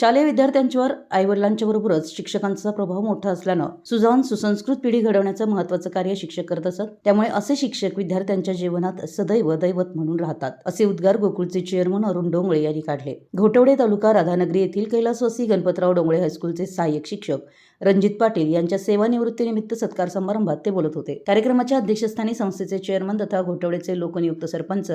शालेय विद्यार्थ्यांच्यावर आईवडिलांच्या बरोबरच शिक्षकांचा प्रभाव मोठा असल्यानं सुजान सुसंस्कृत पिढी घडवण्याचं महत्वाचं कार्य शिक्षक करत असत. त्यामुळे असे शिक्षक विद्यार्थ्यांच्या जीवनात सदैव दैवत म्हणून राहतात असे उद्गार गोकुळचे चेअरमन अरुण डोंगळे यांनी काढले. घोटवडे तालुका राधानगरी येथील कैलासवासी गणपतराव डोंगळे हायस्कूलचे सहाय्यक शिक्षक रणजित पाटील यांच्या सेवानिवृत्तीनिमित्त सत्कार समारंभात ते बोलत होते. कार्यक्रमाच्या अध्यक्षस्थानी संस्थेचे चेअरमन तथा घोटवडेचे लोकनियुक्त सरपंच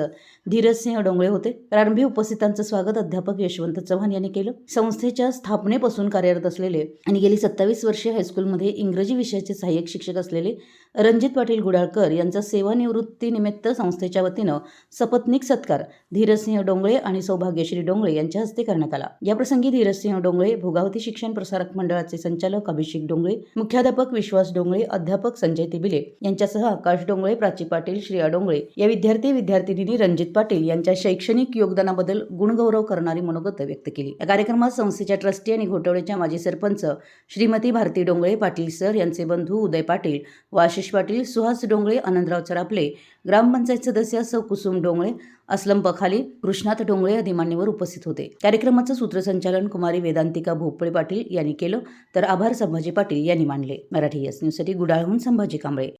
धीरजसिंह डोंगळे होते. प्रारंभी उपस्थितांचं स्वागत अध्यापक यशवंत चव्हाण यांनी केलं. संस्थेच्या स्थापनेपासून कार्यरत असलेले आणि गेली सत्तावीस वर्षे हायस्कूलमध्ये इंग्रजी विषयाचे सहाय्यक शिक्षक असलेले रणजित पाटील गुडाळकर यांचा सेवानिवृत्तीनिमित्त संस्थेच्या वतीनं सपत्निक सत्कार धीरजसिंह डोंगळे आणि सौभाग्यश्री डोंगळे यांच्या हस्ते करण्यात आला. याप्रसंगी धीरजसिंह डोंगळे भोगावती शिक्षण प्रसारक मंडळाचे संचालक अभिषेक डोंगळे मुख्याध्यापक विश्वास डोंगळे अध्यापक संजय तिबिले यांच्यासह आकाश डोंगळे प्राची पाटील श्रेया डोंगळे. या विद्यार्थी विद्यार्थिनींनी रणजित पाटील यांच्या शैक्षणिक योगदानाबद्दल गुणगौरव करणारी मनोगत व्यक्त केली. या कार्यक्रमात संस्थेच्या ट्रस्टी आणि घोटवळेच्या माजी सरपंच श्रीमती भारती डोंगळे पाटील सर यांचे बंधू उदय पाटील व आशिष पाटील सुहास डोंगळे आनंदराव चरापले ग्रामपंचायत सदस्य सौ. कुसुम डोंगळे असलम बखाली कृष्णात डोंगळे आदी मान्यवर उपस्थित होते. कार्यक्रमाचं सूत्रसंचालन कुमारी वेदांतिका भोपळे पाटील यांनी केलं. तर आभार संभाजी पाटील यांनी मानले. मराठी एस न्यूजसाठी गुडाळहून संभाजी कांबळे.